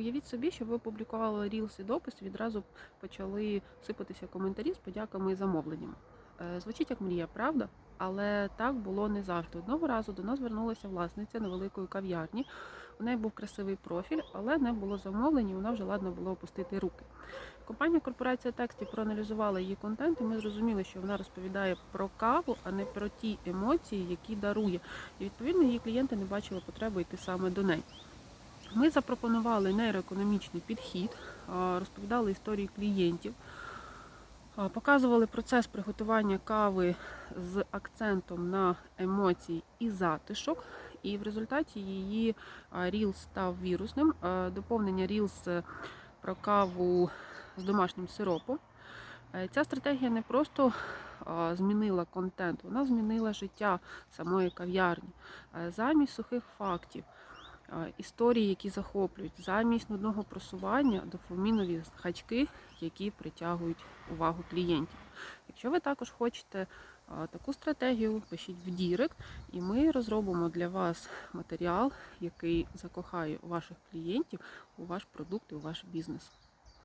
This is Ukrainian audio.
Уявіть собі, що ви опублікували Reels і допис, відразу почали сипатися коментарі з подяками і замовленнями. Е, Звучить як мрія, правда? Але так було не завжди. Одного разу до нас звернулася власниця невеликої кав'ярні. У неї був красивий профіль, але не було замовлень, і вона вже ладно було опустити руки. Компанія корпорація текстів проаналізувала її контент, і ми зрозуміли, що вона розповідає про каву, а не про ті емоції, які дарує. І відповідно її клієнти не бачили потреби йти саме до неї. Ми запропонували нейроекономічний підхід, розповідали історії клієнтів, показували процес приготування кави з акцентом на емоції і затишок. І в результаті її Reels став вірусним. Доповнення Reels е, про каву з домашнім сиропом. Е, Ця стратегія не просто змінила контент, вона змінила життя самої кав'ярні. Е, Замість сухих фактів, історії, які захоплюють, замість нудного просування дофамінові хачки, які притягують увагу клієнтів. Якщо ви також хочете таку стратегію, пишіть в Дірект, і ми розробимо для вас матеріал, який закохає ваших клієнтів у ваш продукт і у ваш бізнес.